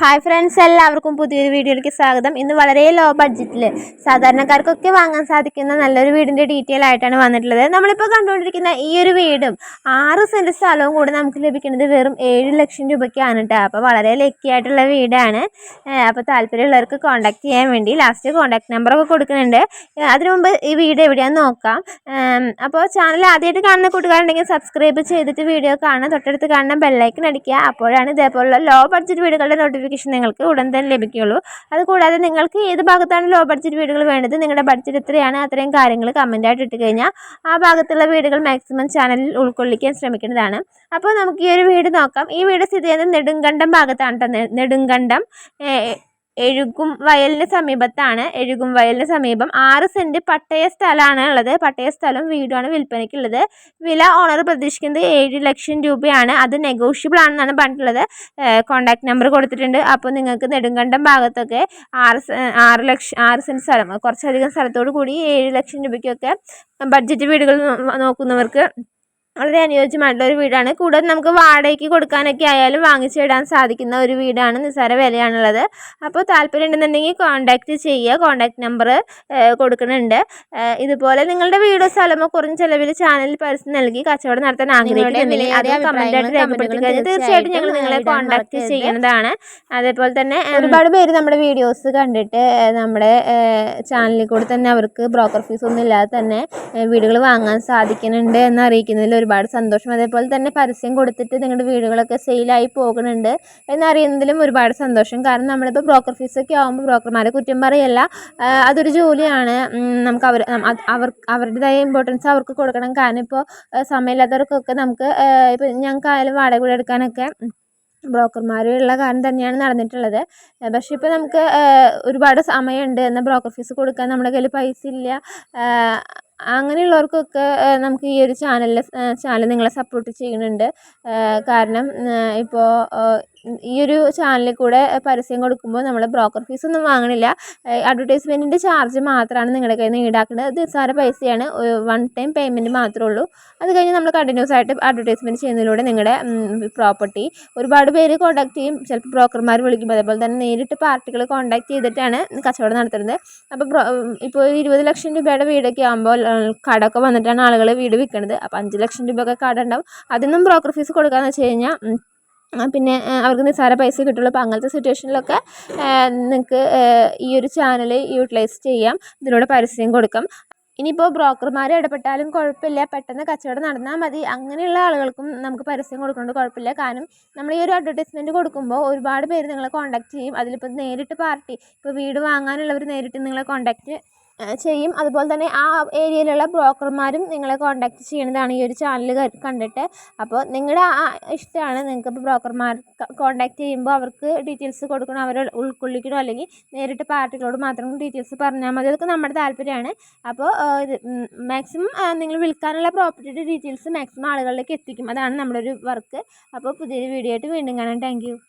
Hi friends എല്ലാവർക്കും പുതിയൊരു വീഡിയോയിലേക്ക് സ്വാഗതം. ഇന്ന് വളരെ ലോ ബഡ്ജറ്റിൽ സാധാരണക്കാർക്കൊക്കെ വാങ്ങാൻ സാധിക്കുന്ന നല്ലൊരു വീടിന്റെ ഡീറ്റെയിൽ ആയിട്ടാണ് വന്നിട്ടുള്ളത്. നമ്മളിപ്പോൾ കണ്ടുകൊണ്ടിരിക്കുന്ന ഈ ഒരു വീടും ആറ് സെന്റ് സ്ഥലവും കൂടെ നമുക്ക് ലഭിക്കുന്നത് വെറും ഏഴ് ലക്ഷം രൂപയ്ക്കാണ് കേട്ടോ അപ്പോൾ വളരെ ലക്കി ആയിട്ടുള്ള വീടാണ്. അപ്പോൾ താല്പര്യമുള്ളവർക്ക് കോൺടാക്ട് ചെയ്യാൻ വേണ്ടി ലാസ്റ്റ് കോൺടാക്ട് നമ്പറൊക്കെ കൊടുക്കുന്നുണ്ട്. അതിനു മുമ്പ് ഈ വീട് എവിടെയാണെന്ന് നോക്കാം. അപ്പോൾ ചാനൽ ആദ്യമായിട്ട് കാണുന്ന കൂട്ടുകാരുണ്ടെങ്കിൽ സബ്സ്ക്രൈബ് ചെയ്തിട്ട് വീഡിയോ കാണാം തൊട്ടടുത്ത് കാണുന്ന ബെല്ലൈക്കൺ അടിക്കുക. അപ്പോഴാണ് ഇതേപോലുള്ള ലോ ബഡ്ജറ്റ് വീടുകളുടെ നോട്ടിഫിക്കേഷൻ നിങ്ങൾക്ക് ഉടൻ തന്നെ ലഭിക്കുകയുള്ളൂ. അതുകൂടാതെ നിങ്ങൾക്ക് ഏത് ഭാഗത്താണ് ലോ ബഡ്ജറ്റ് വീടുകൾ വേണ്ടത് നിങ്ങളുടെ ബഡ്ജറ്റ് എത്രയാണ് അത്രയും കാര്യങ്ങൾ കമന്റായിട്ട് ഇട്ട് കഴിഞ്ഞാൽ ആ ഭാഗത്തുള്ള വീടുകൾ മാക്സിമം ചാനലിൽ ഉൾക്കൊള്ളിക്കാൻ ശ്രമിക്കുന്നതാണ്. അപ്പോൾ നമുക്ക് ഈ ഒരു വീട് നോക്കാം. ഈ വീട് സ്ഥിതി ചെയ്യുന്നത് നെടുങ്കണ്ടം ഭാഗത്താണ് കേട്ടോ നെടുങ്കണ്ടം എഴുകും വയലിന് സമീപത്താണ്. എഴുകും വയലിന് സമീപം ആറ് സെന്റ് പട്ടയ സ്ഥലമാണ് ഉള്ളത്. പട്ടയ സ്ഥലം വീടുമാണ് വിൽപ്പനയ്ക്കുള്ളത്. വില ഓണർ പ്രതീക്ഷിക്കുന്നത് ഏഴ് ലക്ഷം രൂപയാണ്. അത് നെഗോഷ്യബിൾ ആണെന്നാണ് പറഞ്ഞിട്ടുള്ളത്. കോൺടാക്ട് നമ്പർ കൊടുത്തിട്ടുണ്ട്. അപ്പോൾ നിങ്ങൾക്ക് നെടുങ്കണ്ടം ഭാഗത്തൊക്കെ ആറ് ആറ് ലക്ഷം ആറ് സെന്റ് സ്ഥലം കുറച്ചധികം സ്ഥലത്തോടു കൂടി ഏഴ് ലക്ഷം രൂപയ്ക്കൊക്കെ ബഡ്ജറ്റ് വീടുകൾ നോക്കുന്നവർക്ക് വളരെ അനുയോജ്യമായിട്ടുള്ള ഒരു വീടാണ്. കൂടുതൽ നമുക്ക് വാടകയ്ക്ക് കൊടുക്കാനൊക്കെ ആയാലും വാങ്ങിച്ചിടാൻ സാധിക്കുന്ന ഒരു വീടാണ് നിസ്സാര വിലയാണുള്ളത്. അപ്പോൾ താല്പര്യം ഉണ്ടെന്നുണ്ടെങ്കിൽ കോൺടാക്റ്റ് ചെയ്യുക കോൺടാക്റ്റ് നമ്പർ കൊടുക്കുന്നുണ്ട്. ഇതുപോലെ നിങ്ങളുടെ വീടോ സ്ഥലമോ കുറഞ്ഞ ചിലവിൽ ചാനലിൽ പരസ്യം നൽകി കച്ചവടം നടത്താൻ ആഗ്രഹിക്കുന്നുണ്ടെങ്കിൽ അത് അഭിപ്രായങ്ങളും രേഖപ്പെടുത്തി കഴിഞ്ഞാൽ തീർച്ചയായിട്ടും ഞങ്ങൾ നിങ്ങളെ കോൺടാക്റ്റ്. ചെയ്യുന്നതാണ്. അതേപോലെ തന്നെ ഒരുപാട് പേര് നമ്മുടെ വീഡിയോസ് കണ്ടിട്ട് നമ്മുടെ ചാനലിൽ കൂടെ തന്നെ അവർക്ക് ബ്രോക്കർ ഫീസ് ഒന്നും ഇല്ലാതെ തന്നെ വീടുകൾ വാങ്ങാൻ സാധിക്കുന്നുണ്ട് എന്ന് അറിയിക്കുന്നതിൽ ഒരുപാട് സന്തോഷം. അതേപോലെ തന്നെ പരസ്യം കൊടുത്തിട്ട് നിങ്ങളുടെ വീടുകളൊക്കെ സെയിലായി പോകുന്നുണ്ട് എന്നറിയുന്നതിലും ഒരുപാട് സന്തോഷം. കാരണം നമ്മളിപ്പോൾ ബ്രോക്കർ ഫീസൊക്കെ ആകുമ്പോൾ ബ്രോക്കർമാരെ കുറ്റം പറയല്ല. അതൊരു ജോലിയാണ്. നമുക്ക് അവർ അവർ അവരുടേതായ ഇമ്പോർട്ടൻസ് അവർക്ക് കൊടുക്കണം. കാരണം ഇപ്പോൾ സമയമില്ലാത്തവർക്കൊക്കെ നമുക്ക് ഇപ്പോൾ ഞങ്ങൾക്കായാലും വാടക വീട് എടുക്കാനൊക്കെ ബ്രോക്കർമാരുള്ള കാരണം തന്നെയാണ് നടന്നിട്ടുള്ളത്. പക്ഷേ ഇപ്പോൾ നമുക്ക് ഒരുപാട് സമയമുണ്ട്. എന്നാൽ ബ്രോക്കർ ഫീസ് കൊടുക്കാൻ നമ്മുടെ കയ്യിൽ പൈസ ഇല്ല. അങ്ങനെയുള്ളവർക്കൊക്കെ നമുക്ക് ഈ ഒരു ചാനലിൽ ചാനൽ നിങ്ങളെ സപ്പോർട്ട് ചെയ്യുന്നുണ്ട്. കാരണം ഇപ്പോൾ ഈ ഒരു ചാനലിൽ കൂടെ പരസ്യം കൊടുക്കുമ്പോൾ നമ്മൾ ബ്രോക്കർ ഫീസ് ഒന്നും വാങ്ങണില്ല. അഡ്വർടൈസ്മെന്റിന്റെ ചാർജ് മാത്രമാണ് നിങ്ങളുടെ കയ്യിൽ നിന്ന് ഈടാക്കുന്നത് അത് നിസ്സാര പൈസയാണ്. വൺ ടൈം പേയ്മെന്റ് മാത്രമേ ഉള്ളൂ. അത് കഴിഞ്ഞ് നമ്മൾ കണ്ടിന്യൂസ് ആയിട്ട് അഡ്വർടൈസ്മെന്റ് ചെയ്യുന്നതിലൂടെ നിങ്ങളുടെ പ്രോപ്പർട്ടി ഒരുപാട് പേര് കോൺടാക്ട് ചെയ്യും. ചിലപ്പോൾ ബ്രോക്കർമാർ വിളിക്കും. അതേപോലെ തന്നെ നേരിട്ട് പാർട്ടികൾ കോൺടാക്ട് ചെയ്തിട്ടാണ് കച്ചവടം നടത്തുന്നത്. അപ്പോൾ ഇപ്പോൾ ഒരു ഇരുപത് ലക്ഷം രൂപയുടെ വീടൊക്കെ ആകുമ്പോൾ കടമൊക്കെ വന്നിട്ടാണ് ആളുകൾ വീട് വിൽക്കുന്നത് അപ്പോൾ അഞ്ച് ലക്ഷം രൂപയൊക്കെ കട ഉണ്ടാവും അതിനും ബ്രോക്കർ ഫീസ് കൊടുക്കാമെന്ന് വെച്ച് കഴിഞ്ഞാൽ പിന്നെ അവർക്ക് നിസ്സാര പൈസ കിട്ടുള്ളൂ. അപ്പോൾ അങ്ങനത്തെ സിറ്റുവേഷനിലൊക്കെ നിങ്ങൾക്ക് ഈ ഒരു ചാനൽ യൂട്ടിലൈസ് ചെയ്യാം. ഇതിലൂടെ പരസ്യം കൊടുക്കാം. ഇനിയിപ്പോൾ ബ്രോക്കർമാർ ഇടപെട്ടാലും കുഴപ്പമില്ല. പെട്ടെന്ന് കച്ചവടം നടന്നാൽ മതി. അങ്ങനെയുള്ള ആളുകൾക്കും നമുക്ക് പരസ്യം കൊടുക്കുന്നത് കുഴപ്പമില്ല. കാരണം നമ്മൾ ഈ ഒരു അഡ്വർടൈസ്മെന്റ് കൊടുക്കുമ്പോൾ ഒരുപാട് പേര് നിങ്ങളെ കോൺടാക്ട് ചെയ്യും. അതിലിപ്പോൾ നേരിട്ട് പാർട്ടി ഇപ്പോൾ വീട് വാങ്ങാനുള്ളവർ നേരിട്ട് നിങ്ങളെ കോൺടാക്റ്റ് ചെയ്യും. അതുപോലെ തന്നെ ആ ഏരിയയിലുള്ള ബ്രോക്കർമാരും നിങ്ങളെ കോൺടാക്ട് ചെയ്യുന്നതാണ് ഈ ഒരു ചാനൽ കണ്ടിട്ട്. അപ്പോൾ നിങ്ങളുടെ ആ ഇഷ്ടമാണ്. നിങ്ങൾക്ക് ഇപ്പോൾ ബ്രോക്കർമാർ കോൺടാക്ട് ചെയ്യുമ്പോൾ അവർക്ക് ഡീറ്റെയിൽസ് കൊടുക്കണം. അവരെ ഉൾക്കൊള്ളിക്കണോ? അല്ലെങ്കിൽ നേരിട്ട് പാർട്ടികളോട് മാത്രം ഡീറ്റെയിൽസ് പറഞ്ഞാൽ മതി. അതൊക്കെ നമ്മുടെ താല്പര്യമാണ് അപ്പോൾ ഇത് മാക്സിമം നിങ്ങൾ വിൽക്കാനുള്ള പ്രോപ്പർട്ടിയുടെ ഡീറ്റെയിൽസ് മാക്സിമം ആളുകളിലേക്ക് എത്തിക്കും. അതാണ് നമ്മുടെ ഒരു വർക്ക് അപ്പോൾ പുതിയൊരു വീഡിയോ ആയിട്ട് വീണ്ടും കാണാം. താങ്ക്